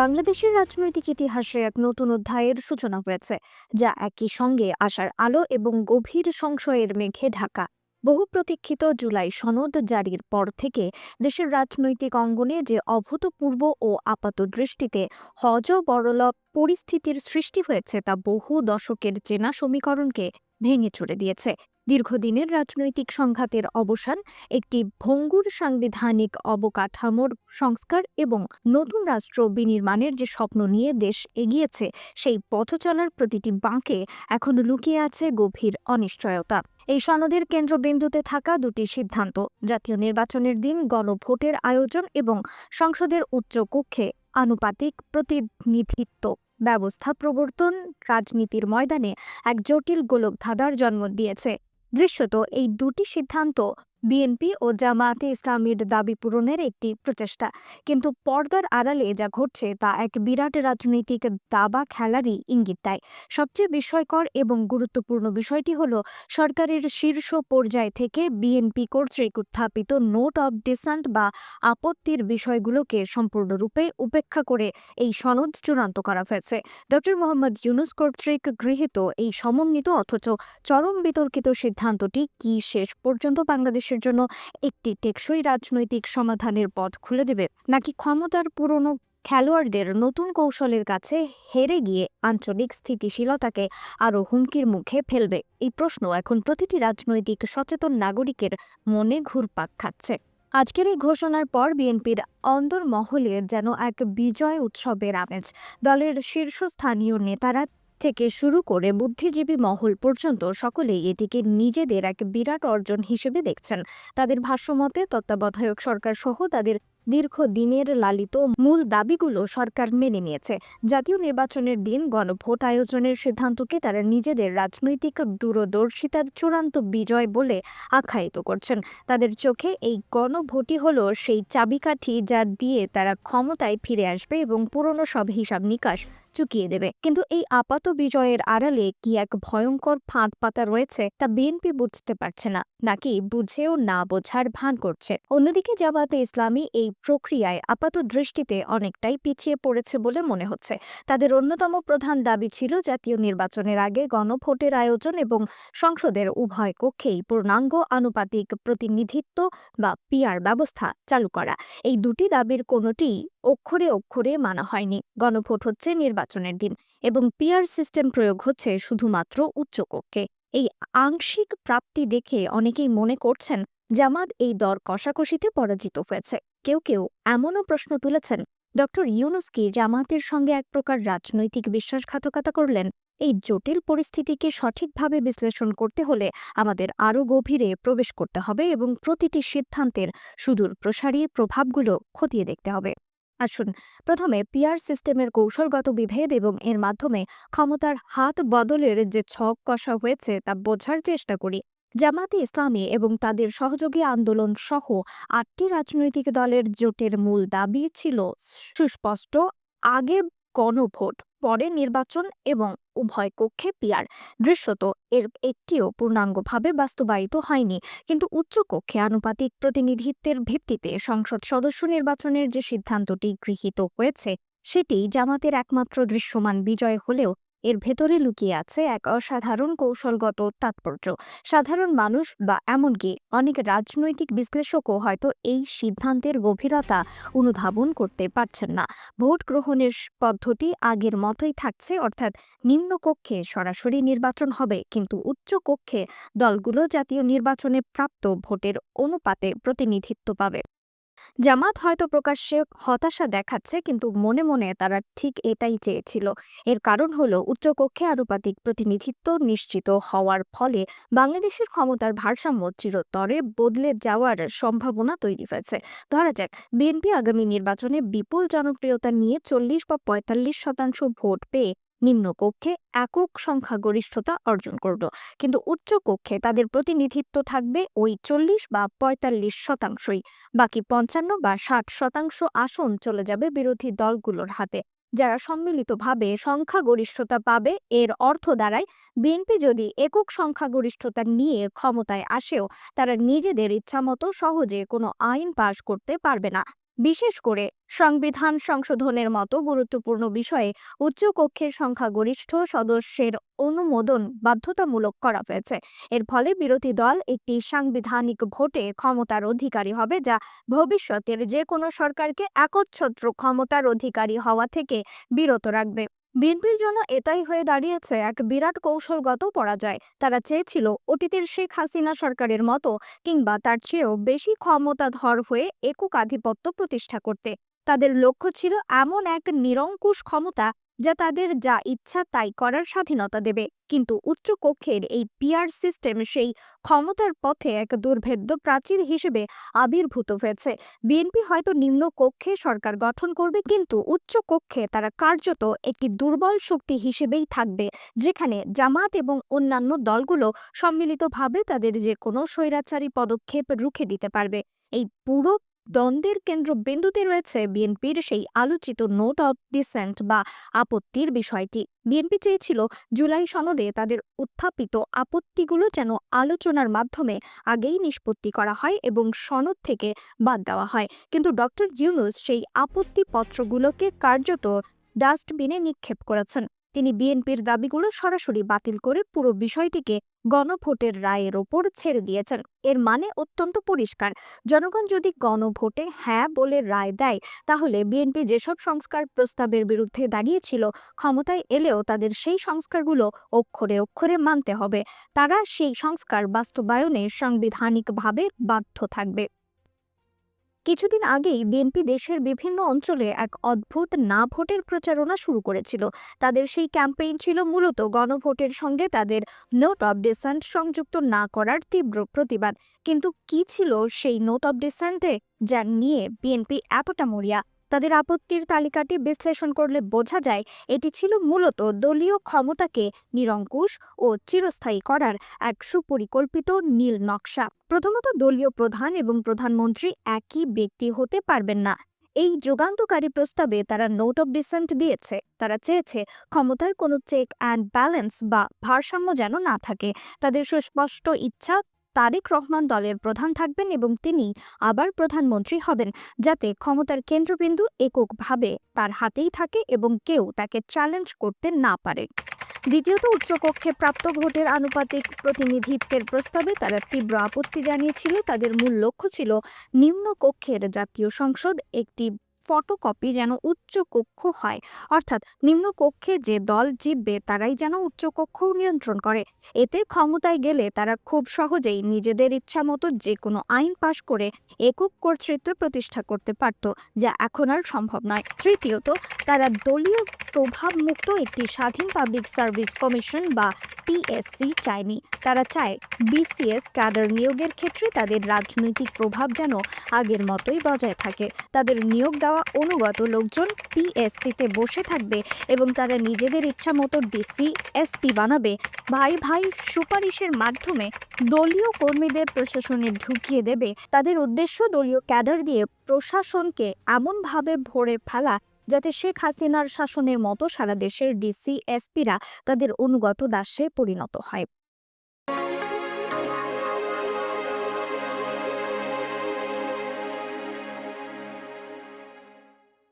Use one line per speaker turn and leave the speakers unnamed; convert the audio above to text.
বাংলাদেশের রাজনৈতিক ইতিহাসে এক নতুন অধ্যায়ের সূচনা হয়েছে, যা একই সঙ্গে আশার আলো এবং গভীর সংশয়ের মেঘে ঢাকা। বহু প্রতীক্ষিত জুলাই সনদ জারির পর থেকে দেশের রাজনৈতিক অঙ্গনে যে অভূতপূর্ব ও আপাত দৃষ্টিতে হজ বড়ল পরিস্থিতির সৃষ্টি হয়েছে, তা বহু দশকের চেনা সমীকরণকে ভেঙে চড়ে দিয়েছে। দীর্ঘদিনের রাজনৈতিক সংঘাতের অবসান, একটি ভঙ্গুর সাংবিধানিক অবকাঠামোর সংস্কার এবং নতুন রাষ্ট্র বিনির্মাণের যে স্বপ্ন নিয়ে দেশ এগিয়েছে, সেই পথ চলার প্রতিটি বাঁকে এখন লুকিয়ে আছে গভীর অনিশ্চয়তা। এই সনদের কেন্দ্রবিন্দুতে থাকা দুটি সিদ্ধান্ত, জাতীয় নির্বাচনের দিন গণভোটের আয়োজন এবং সংসদের উচ্চ কক্ষে আনুপাতিক প্রতিনিধিত্ব। ব্যবস্থা প্রবর্তন রাজনীতির ময়দানে এক জটিল গোলকধাঁধার জন্ম দিয়েছে। দৃশ্যত এই দুটি সিদ্ধান্ত বিএনপি ও জামায়াতে ইসলামীর দাবি পূরণের একটি প্রচেষ্টা। কিন্তু পর্দার আড়ালে যা ঘটছে তা এক বিরাট রাজনৈতিক দাবা খেলারই ইঙ্গিত দেয়। সবচেয়ে বিস্ময়কর এবং গুরুত্বপূর্ণ বিষয়টি হল, সরকারের শীর্ষ পর্যায় থেকে বিএনপি কর্তৃক উত্থাপিত নোট অব ডিসেন্ট বা আপত্তির বিষয়গুলোকে সম্পূর্ণরূপে উপেক্ষা করে এই সনদ চূড়ান্ত করা হয়েছে। ডক্টর মোহাম্মদ ইউনুস কর্তৃক গৃহীত এই সমন্বিত অথচ চরম বিতর্কিত সিদ্ধান্তটি কি শেষ পর্যন্ত বাংলাদেশের জন্য একটি টেকসই রাজনৈতিক সমাধানের পথ খুলে দেবে। নাকি ক্ষমতার পুরনো খেলোয়াড়দের নতুন কৌশলের কাছে হেরে গিয়ে আঞ্চলিক স্থিতিশীলতাকে আরও হুমকির মুখে ফেলবে? এই প্রশ্ন এখন প্রতিটি রাজনৈতিক সচেতন নাগরিকের মনে ঘুরপাক খাচ্ছে। আজকের এই ঘোষণার পর বিএনপির অন্দর মহলের যেন এক বিজয় উৎসবের আমেজ, দলের শীর্ষস্থানীয় নেতারা থেকে শুরু করে বুদ্ধিজীবী মহল পর্যন্ত সকলেই এটিকে নিজেদের এক বিরাট অর্জন হিসেবে দেখছেন। তাদের ভাষ্যমতে তত্ত্বাবধায়ক সরকার সহ তাদের দীর্ঘদিনের লালিত মূল দাবিগুলো সরকার মেনে নিয়েছে। জাতীয় নির্বাচনের দিন গণভোট আয়োজনের সিদ্ধান্তকে তারা নিজেদের রাজনৈতিক দূরদর্শিতার চূড়ান্ত বিজয় বলে আখ্যায়িত করছেন। তাদের চোখে এই গণভোটই হলো সেই চাবিকাঠি যা দিয়ে তারা ক্ষমতায় ফিরে আসবে এবং পুরনো সব হিসাব নিকাশ চুকিয়ে দেবে। কিন্তু এই আপাত বিজয়ের আড়ালে কি এক ভয়ঙ্কর ফাঁদ পাতা রয়েছে তা বিএনপি বুঝতে পারছে না, নাকি বুঝেও না বোঝার ভান করছে? অন্যদিকে জামাতে ইসলামী এই প্রক্রিয়ায় আপাত দৃষ্টিতে অনেকটাই পিছিয়ে পড়েছে বলে মনে হচ্ছে। তাদের অন্যতম প্রধান দাবি ছিল জাতীয় নির্বাচনের আগে গণভোটের আয়োজন এবং সংসদের উভয় কক্ষেই পূর্ণাঙ্গ আনুপাতিক প্রতিনিধিত্ব বা পিআর ব্যবস্থা চালু করা। এই দুটি দাবির কোনোটিই অক্ষরে অক্ষরে মানা হয়নি। গণভোট হচ্ছে নির্বাচনের দিন এবং পিআর সিস্টেম প্রয়োগ হচ্ছে শুধুমাত্র উচ্চকক্ষে এই আংশিক প্রাপ্তি দেখে অনেকেই মনে করছেন জামাত এই দর কষাকষিতে পরাজিত হয়েছে। কেউ কেউ এমনও প্রশ্ন তুলেছেন, ডক্টর ইউনুস কি জামাতের সঙ্গে এক প্রকার রাজনৈতিক বিশ্বাসঘাতকতা করলেন? এই জটিল পরিস্থিতিকে সঠিকভাবে বিশ্লেষণ করতে হলে আমাদের আরও গভীরে প্রবেশ করতে হবে এবং প্রতিটি সিদ্ধান্তের সুদূর প্রসারী প্রভাবগুলো খতিয়ে দেখতে হবে। আসুন, প্রথমে পিয়ার সিস্টেমের কৌশলগত বিভেদ এবং এর মাধ্যমে ক্ষমতার হাত বদলের যে ছক কষা হয়েছে তা বোঝার চেষ্টা করি। জামাতে ইসলামী এবং তাদের সহযোগী আন্দোলন সহ আটটি রাজনৈতিক দলের জোটের মূল দাবি ছিল সুস্পষ্ট, আগে গণভোট, পরে নির্বাচন এবং উভয় কক্ষে পিয়ার দৃশ্যত, এর একটিও পূর্ণাঙ্গভাবে বাস্তবায়িত হয়নি, কিন্তু উচ্চ কক্ষে আনুপাতিক প্রতিনিধিত্বের ভিত্তিতে সংসদ সদস্য নির্বাচনের যে সিদ্ধান্তটি গৃহীত হয়েছে, সেটি জামাতের একমাত্র দৃশ্যমান বিজয় হলেও এর ভেতরে লুকিয়ে আছে এক অসাধারণ কৌশলগত তাৎপর্য। সাধারণ মানুষ বা এমনকি অনেক রাজনৈতিক বিশ্লেষকও হয়তো এই সিদ্ধান্তের গভীরতা অনুধাবন করতে পারছেন না। ভোট গ্রহণের পদ্ধতি আগের মতোই থাকছে, অর্থাৎ নিম্নকক্ষে সরাসরি নির্বাচন হবে, কিন্তু উচ্চ কক্ষে দলগুলো জাতীয় নির্বাচনে প্রাপ্ত ভোটের অনুপাতে প্রতিনিধিত্ব পাবে। জামাত হয়তো প্রকাশ্যে হতাশা দেখাচ্ছে, কিন্তু মনে মনে তারা ঠিক এটাই চেয়েছিল। এর কারণ হলো উচ্চকক্ষে আনুপাতিক প্রতিনিধিত্ব নিশ্চিত হওয়ার ফলে বাংলাদেশের ক্ষমতার ভারসাম্য চিরতরে বদলে যাওয়ার সম্ভাবনা তৈরি হয়েছে। ধরা যাক, বিএনপি আগামী নির্বাচনে বিপুল জনপ্রিয়তা নিয়ে চল্লিশ বা পঁয়তাল্লিশ শতাংশ ভোট পেয়ে নিম্নকক্ষে একক সংখ্যাগরিষ্ঠতা অর্জন করল। কিন্তু উচ্চ কক্ষে তাদের প্রতিনিধিত্ব থাকবে ওই চল্লিশ বা পঁয়তাল্লিশ শতাংশই। বাকি পঞ্চান্ন বা ষাট শতাংশ আসন চলে যাবে বিরোধী দলগুলোর হাতে। যারা সম্মিলিতভাবে সংখ্যাগরিষ্ঠতা পাবে, এর অর্থ দাঁড়ায়, বিএনপি যদি একক সংখ্যাগরিষ্ঠতা নিয়ে ক্ষমতায় আসেও, তারা নিজেদের ইচ্ছামতো সহজে কোনো আইন পাশ করতে পারবে না। বিশেষ করে সংবিধান সংশোধনের মতো গুরুত্বপূর্ণ বিষয়ে উচ্চকক্ষের সংখ্যাগরিষ্ঠ সদস্যের অনুমোদন বাধ্যতামূলক করা হয়েছে। এর ফলে বিরোধী দল একটি সাংবিধানিক ভোটে ক্ষমতার অধিকারী হবে যা ভবিষ্যতের যে কোনো সরকারকে একচ্ছত্র ক্ষমতার অধিকারী হওয়া থেকে বিরত রাখবে। বিএনপির জন্য এটাই হয়ে দাঁড়িয়েছে এক বিরাট কৌশলগত পরাজয়। তারা চেয়েছিল অতীতের শেখ হাসিনা সরকারের মতো কিংবা তার চেয়েও বেশি ক্ষমতাধর হয়ে একক আধিপত্য প্রতিষ্ঠা করতে। তাদের লক্ষ্য ছিল এমন এক নিরঙ্কুশ ক্ষমতা যা তাদের যা ইচ্ছা তাই করার স্বাধীনতা দেবে। কিন্তু উচ্চ কক্ষের এই পিআর সিস্টেম সেই ক্ষমতার পথে এক দুর্ভেদ্য প্রাচীর হিসেবে আবির্ভূত হয়েছে। বিএনপি হয়তো নিম্ন কক্ষে সরকার গঠন করবে, কিন্তু উচ্চ কক্ষে তারা কার্যত একটি দুর্বল শক্তি হিসেবেই থাকবে, যেখানে জামাত এবং অন্যান্য দলগুলো সম্মিলিতভাবে তাদের যে কোনো স্বৈরাচারী পদক্ষেপ রুখে দিতে পারবে। এই পুরো দ্বন্দ্বের কেন্দ্রবিন্দুতে রয়েছে বিএনপির সেই আলোচিত নোট অফ ডিসেন্ট বা আপত্তির বিষয়টি। বিএনপি চেয়েছিল জুলাই সনদে তাদের উত্থাপিত আপত্তিগুলো যেন আলোচনার মাধ্যমে আগেই নিষ্পত্তি করা হয় এবং সনদ থেকে বাদ দেওয়া হয়। কিন্তু ডক্টর ইউনুস সেই আপত্তিপত্রগুলোকে কার্যত ডাস্টবিনে নিক্ষেপ করেছেন। তিনি বিএনপির দাবিগুলো সরাসরি বাতিল করে পুরো বিষয়টিকে গণভোটের রায়ের ওপর ছেড়ে দিয়েছেন। এর মানে অত্যন্ত পরিষ্কার। জনগণ যদি গণভোটে হ্যাঁ বলে রায় দেয়, তাহলে বিএনপি যেসব সংস্কার প্রস্তাবের বিরুদ্ধে দাঁড়িয়েছিল, ক্ষমতায় এলেও তাদের সেই সংস্কারগুলো অক্ষরে অক্ষরে মানতে হবে। তারা সেই সংস্কার বাস্তবায়নে সাংবিধানিকভাবে বাধ্য থাকবে। কিছুদিন আগেই বিএনপি দেশের বিভিন্ন অঞ্চলে এক অদ্ভুত না ভোটের প্রচারণা শুরু করেছিল। তাদের সেই ক্যাম্পেইন ছিল মূলত গণভোটের সঙ্গে তাদের নোট অব ডিসেন্ট সংযুক্ত না করার তীব্র প্রতিবাদ। কিন্তু কি ছিল সেই নোট অব ডিসেন্টে, যা নিয়ে বিএনপি এতটা মরিয়া? তাদের আপত্তির তালিকাটি বিশ্লেষণ করলে বোঝা যায় এটি ছিল মূলত দলীয় ক্ষমতাকে নিরঙ্কুশ ও চিরস্থায়ী করার এক সুপরিকল্পিত নীল নকশা। প্রথমত দলীয় প্রধান এবং প্রধানমন্ত্রী একই ব্যক্তি হতে পারবেন না। এই যুগান্তকারী প্রস্তাবে তারা নোট অব ডিসেন্ট দিয়েছে। তারা চেয়েছে ক্ষমতার কোনো চেক অ্যান্ড ব্যালেন্স বা ভারসাম্য যেন না থাকে। তাদের সুস্পষ্ট ইচ্ছা তারেক রহমান দলের প্রধান থাকবেন এবং তিনি আবার প্রধানমন্ত্রী হবেন, যাতে ক্ষমতার কেন্দ্রবিন্দু এককভাবে তার হাতেই থাকে এবং কেউ তাকে চ্যালেঞ্জ করতে না পারে। দ্বিতীয়ত, উচ্চকক্ষে প্রাপ্ত ভোটের আনুপাতিক প্রতিনিধিত্বের প্রস্তাবে তারা তীব্র আপত্তি জানিয়েছিল। তাদের মূল লক্ষ্য ছিল নিম্নকক্ষের জাতীয় সংসদ একটি ফটোকপি যেন উচ্চ কক্ষ হয়। অর্থাৎ নিম্ন কক্ষে যে দল জিতবে, তারাই যেন উচ্চ কক্ষ নিয়ন্ত্রণ করে। এতে ক্ষমতায় গেলে তারা খুব সহজেই নিজেদের ইচ্ছা মতো যে কোনো আইন পাশ করে একক কর্তৃত্ব প্রতিষ্ঠা করতে পারত, যা এখন আর সম্ভব নয়। তৃতীয়ত, তারা দলীয় প্রভাবমুক্ত একটি স্বাধীন পাবলিক সার্ভিস কমিশন বা পিএসসি চায়নি। তারা চায় বিসিএস ক্যাডার নিয়োগের ক্ষেত্রে তাদের রাজনৈতিক প্রভাব যেন আগের মতোই বজায় থাকে। তাদের নিয়োগ দেওয়া অনুগত লোকজন পিএসসিতে বসে থাকবে এবং তারা নিজেদের ইচ্ছা মতো ডিসি এসপি বানাবে। ভাই ভাই সুপারিশের মাধ্যমে দলীয় কর্মীদের প্রশাসনে ঢুকিয়ে দেবে। তাদের উদ্দেশ্য দলীয় ক্যাডার দিয়ে প্রশাসনকে এমনভাবে ভরে ফেলা যাতে শেখ হাসিনার শাসনের মতো সারা দেশের ডিসি এসপিরা তাদের অনুগত দাসে পরিণত হয়।